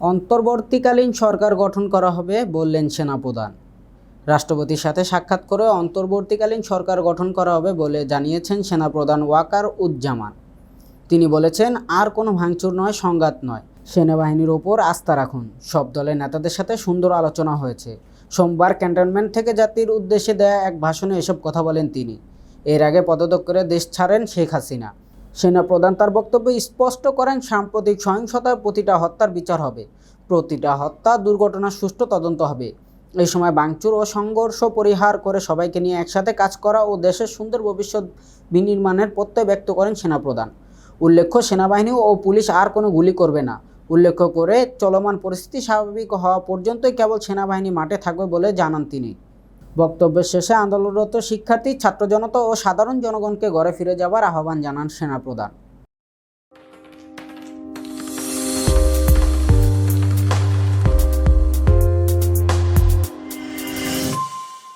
অন্তর্বর্তীকালীন সরকার গঠন করা হবে বললেন সেনাপ্রধান। রাষ্ট্রপতির সাথে সাক্ষাৎ করে অন্তর্বর্তীকালীন সরকার গঠন করা হবে বলে জানিয়েছেন সেনাপ্রধান ওয়াকার উজ্জামান। তিনি বলেছেন, আর কোনো ভাঙচুর নয়, সংঘাত নয়। সেনাবাহিনীর ওপর আস্থা রাখুন। সব দলের নেতাদের সাথে সুন্দর আলোচনা হয়েছে। সোমবার ক্যান্টনমেন্ট থেকে জাতির উদ্দেশ্যে দেয়া এক ভাষণে এসব কথা বলেন তিনি। এর আগে পদত্যাগ করে দেশ ছাড়েন শেখ হাসিনা। সেনাপ্রধান তার বক্তব্যে স্পষ্ট করেন, সাম্প্রতিক সহিংসতার প্রতিটা হত্যার বিচার হবে। প্রতিটা হত্যা, দুর্ঘটনার সুষ্ঠু তদন্ত হবে। এই সময় বাংচুর ও সংঘর্ষ পরিহার করে সবাইকে নিয়ে একসাথে কাজ করা ও দেশের সুন্দর ভবিষ্যৎ বিনির্মাণের প্রত্যয় ব্যক্ত করেন সেনাপ্রধান। উল্লেখ্য, সেনাবাহিনী ও পুলিশ আর কোনো গুলি করবে না। উল্লেখ করে, চলমান পরিস্থিতি স্বাভাবিক হওয়া পর্যন্তই কেবল সেনাবাহিনী মাঠে থাকবে বলে জানান তিনি। বক্তব্যের শেষে আন্দোলনরত শিক্ষার্থী ছাত্র জনতা ও সাধারণ জনগণকে ঘরে ফিরে যাবার আহ্বান জানান সেনাপ্রধান।